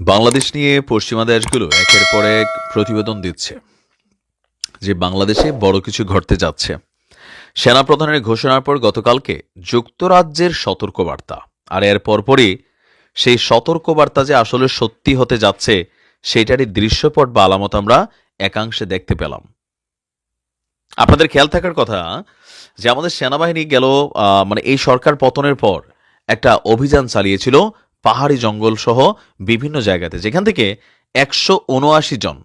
বাংলাদেশ নিয়ে পশ্চিমা দেশগুলো একের পর এক প্রতিবেদন দিচ্ছে যে বাংলাদেশে বড় কিছু ঘটতে যাচ্ছে। সেনাপ্রধানের ঘোষণার পর গতকালকে যুক্তরাজ্যের সতর্কবার্তা। আর এর পরপরই সেই সতর্কবার্তা যে আসলে সত্যি হতে যাচ্ছে, সেটারই দৃশ্যপট বা আলামত আমরা একাংশে দেখতে পেলাম। আপনাদের খেয়াল থাকার কথা যে আমাদের সেনাবাহিনী গেল মানে এই সরকার পতনের পর একটা অভিযান চালিয়েছিল পাহাড়ি জঙ্গল সহ বিভিন্ন জায়গাতে, যেখান থেকে একশো উনআশি জন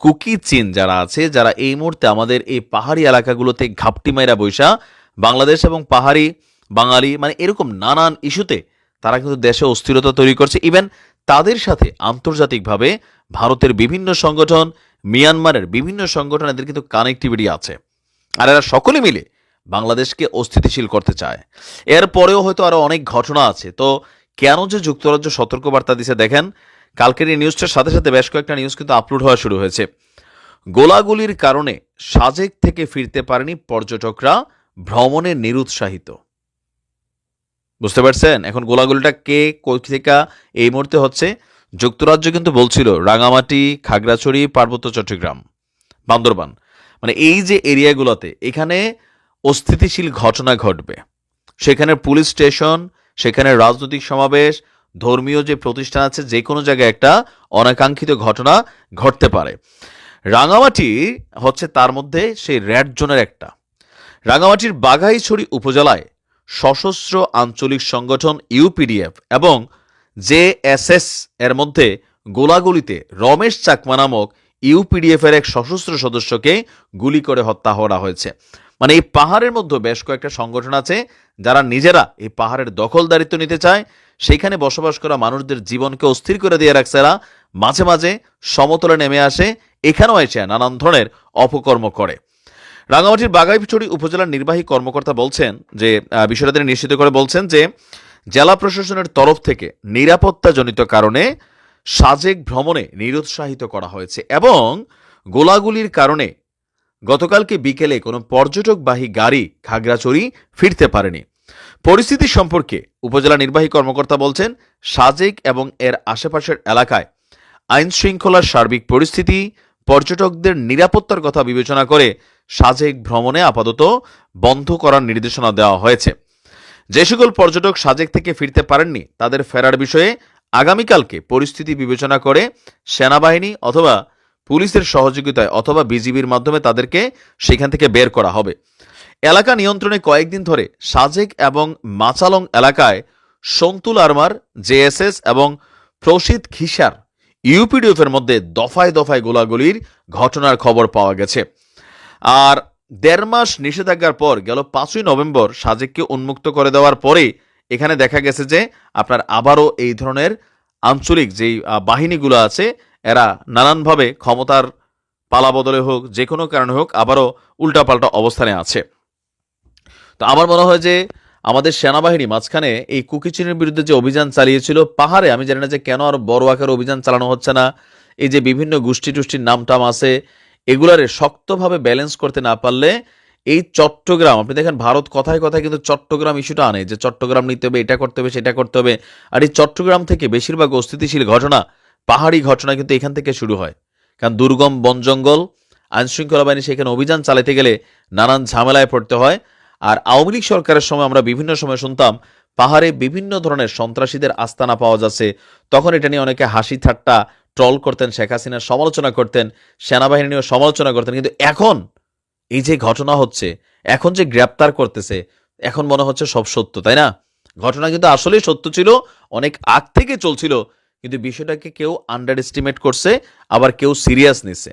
কুকি চীন যারা আছে, যারা এই মুহূর্তে আমাদের এই পাহাড়ি এলাকাগুলোতে ঘাপটি মাইরা বৈশা বাংলাদেশ এবং পাহাড়ি বাঙালি মানে এরকম নানান ইস্যুতে তারা কিন্তু দেশে অস্থিরতা তৈরি করছে। ইভেন তাদের সাথে আন্তর্জাতিকভাবে ভারতের বিভিন্ন সংগঠন, মিয়ানমারের বিভিন্ন সংগঠন এদের কিন্তু কানেক্টিভিটি আছে। আর এরা সকলে মিলে বাংলাদেশকে অস্থিতিশীল করতে চায়। এরপরেও হয়তো আরও অনেক ঘটনা আছে। তো কেন যে যুক্তরাজ্য সতর্কবার্তা দিছে দেখেন, কালকের এই নিউজটার সাথে সাথে বেশ কয়েকটা নিউজ কিন্তু আপলোড হওয়া শুরু হয়েছে। গোলাগুলির কারণে সাজেক থেকে ফিরতে পারেনি পর্যটকরা, ভ্রমণে নিরুৎসাহিত। বুঝতে পারছেন? এখন গোলাগুলিটা কে থেকে এই মুহূর্তে হচ্ছে? যুক্তরাজ্য কিন্তু বলছিল, রাঙামাটি, খাগড়াছড়ি, পার্বত্য চট্টগ্রাম, বান্দরবান। মানে এই যে এরিয়াগুলোতে এখানে অস্থিতিশীল ঘটনা ঘটবে, সেখানে পুলিশ স্টেশন সেখানে রাজনৈতিক সমাবেশ, ধর্মীয় যে প্রতিষ্ঠান আছে, যে কোনো জায়গায় একটা অনাকাঙ্ক্ষিত ঘটনা ঘটতে পারে। রাঙামাটি হচ্ছে তার মধ্যে সেই রেড জোনের একটা। রাঙামাটির বাঘাইছড়ি উপজেলায় সশস্ত্র আঞ্চলিক সংগঠন ইউপিডিএফ এবং জেএসএস এর মধ্যে গোলাগুলিতে রমেশ চাকমা নামক ইউপিডিএফ এর এক সশস্ত্র সদস্যকে গুলি করে হত্যা করা হয়েছে। মানে এই পাহাড়ের মধ্যে বেশ কয়েকটা সংগঠন আছে, যারা নিজেরা এই পাহাড়ের দখলদারিত্ব নিতে চায়। সেইখানে বসবাস করা মানুষদের জীবনকে অস্থির করে দিয়ে রাখছে এরা। মাঝে মাঝে সমতলে নেমে আসে, এখানেও এসে নানান ধরনের অপকর্ম করে। রাঙামাটির বাগাইছড়ি উপজেলার নির্বাহী কর্মকর্তা বলছেন যে বিষয়টা তিনি নিশ্চিত করে বলছেন যে, জেলা প্রশাসনের তরফ থেকে নিরাপত্তাজনিত কারণে সাজেক ভ্রমণে নিরুৎসাহিত করা হয়েছে এবং গোলাগুলির কারণে গতকালকে বিকেলে কোনো পর্যটকবাহী গাড়ি খাগড়াছড়ি ফিরতে পারেনি। পরিস্থিতি সম্পর্কে উপজেলা নির্বাহী কর্মকর্তা বলছেন, সাজেক এবং এর আশেপাশের এলাকায় আইন শৃঙ্খলার সার্বিক পরিস্থিতি, পর্যটকদের নিরাপত্তার কথা বিবেচনা করে সাজেক ভ্রমণে আপাতত বন্ধ করার নির্দেশনা দেওয়া হয়েছে। যে সকল পর্যটক সাজেক থেকে ফিরতে পারেননি, তাদের ফেরার বিষয়ে আগামীকালকে পরিস্থিতি বিবেচনা করে সেনাবাহিনী অথবা পুলিশের সহযোগিতায় অথবা বিজিবির মাধ্যমে তাদেরকে সেখান থেকে বের করা হবে। এলাকা নিয়ন্ত্রণে কয়েকদিন ধরে সাজেক এবং মাচালং এলাকায় সন্তুল আরমার, জেএসএস এবং প্রসিদ খিসার ইউপিডিএফ এর মধ্যে দফায় দফায় গোলাগুলির ঘটনার খবর পাওয়া গেছে। আর দেড় মাস নিষেধাজ্ঞার পর গেল পাঁচই নভেম্বর সাজেককে উন্মুক্ত করে দেওয়ার পরে এখানে দেখা গেছে যে আপনার আবারও এই ধরনের আঞ্চলিক যেই বাহিনীগুলো আছে এরা নানানভাবে ক্ষমতার পালা বদলে হোক, যে কোনো কারণে হোক, আবারও উল্টাপাল্টা অবস্থানে আছে। তো আমার মনে হয় যে আমাদের সেনাবাহিনী মাঝখানে এই কুকিচিনের বিরুদ্ধে যে অভিযান চালিয়েছিল পাহাড়ে, আমি জানি না যে কেন আর বড় আকার অভিযান চালানো হচ্ছে না। এই যে বিভিন্ন গোষ্ঠী টুষ্টির নাম টাম আছে, এগুলারে শক্তভাবে ব্যালেন্স করতে না পারলে এই চট্টগ্রাম, আপনি দেখেন ভারত কথায় কথায় কিন্তু চট্টগ্রাম ইস্যুটা আনে, যে চট্টগ্রাম নিতে হবে, এটা করতে হবে, সেটা করতে হবে। আর এই চট্টগ্রাম থেকে বেশিরভাগ অস্থিতিশীল ঘটনা পাহাড়ি ঘটনা কিন্তু এখান থেকে শুরু হয়। কারণ দুর্গম বন জঙ্গল, আইনশৃঙ্খলা বাহিনী সেখানে অভিযান চালাতে গেলে নানান ঝামেলায় পড়তে হয়। আর আওয়ামী লীগ সরকারের সময় আমরা বিভিন্ন সময় শুনতাম, পাহাড়ে বিভিন্ন ধরনের সন্ত্রাসীদের আস্তানা পাওয়া যাচ্ছে। তখন এটা নিয়ে অনেকে হাসি ঠাট্টা, ট্রল করতেন, শেখ হাসিনার সমালোচনা করতেন, সেনাবাহিনী নিয়েও সমালোচনা করতেন। কিন্তু এখন এই যে ঘটনা হচ্ছে, এখন যে গ্রেপ্তার করতেছে, এখন মনে হচ্ছে সব সত্য, তাই না? ঘটনা কিন্তু আসলেই সত্য ছিল, অনেক আগ থেকে চলছিল। কিন্তু বিষয়টাকে কেউ আন্ডার এস্টিমেট করছে, আবার কেউ সিরিয়াস নিছে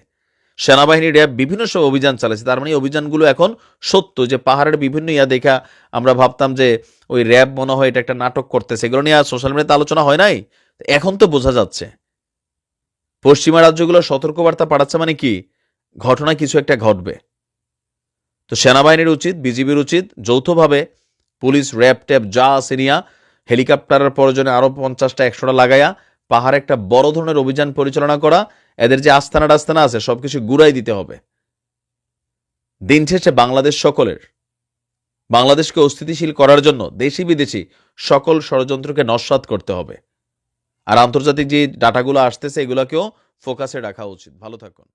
সেনাবাহিনী র্যাব বিভিন্ন সব অভিযান চালাচ্ছে, তার মানে অভিযানগুলো এখন সত্য যে পাহাড়ের বিভিন্ন ইয়া দেখা আমরা ভাবতাম যে ওই র্যাব মনে হয় এটা একটা নাটক করতেছে, এগুলো নিয়ে আর সোশ্যাল মিডিয়াতে আলোচনা হয় নাই? এখন তো বোঝা যাচ্ছে। পশ্চিমা রাজ্যগুলো সতর্কবার্তা পাঠাচ্ছে মানে কি? ঘটনা কিছু একটা ঘটবে। তো সেনাবাহিনীর উচিত, বিজিবির উচিত যৌথভাবে পুলিশ, র্যাব, ট্যাব যা নিয়া, হেলিকপ্টারের প্রয়োজনে আরও পঞ্চাশটা, একশোটা লাগাইয়া পাহাড়ে একটা বড় ধরনের অভিযান পরিচালনা করা, এদের যে আস্তানা টাস্তানা আছে, সবকিছু গুড়াই দিতে হবে। দিন শেষে বাংলাদেশ সকলের, বাংলাদেশকে অস্থিতিশীল করার জন্য দেশি বিদেশি সকল ষড়যন্ত্রকে নস্বাত করতে হবে। আর আন্তর্জাতিক যে ডাটাগুলো আসতেছে, এগুলোকেও ফোকাসে রাখা উচিত। ভালো থাকুন।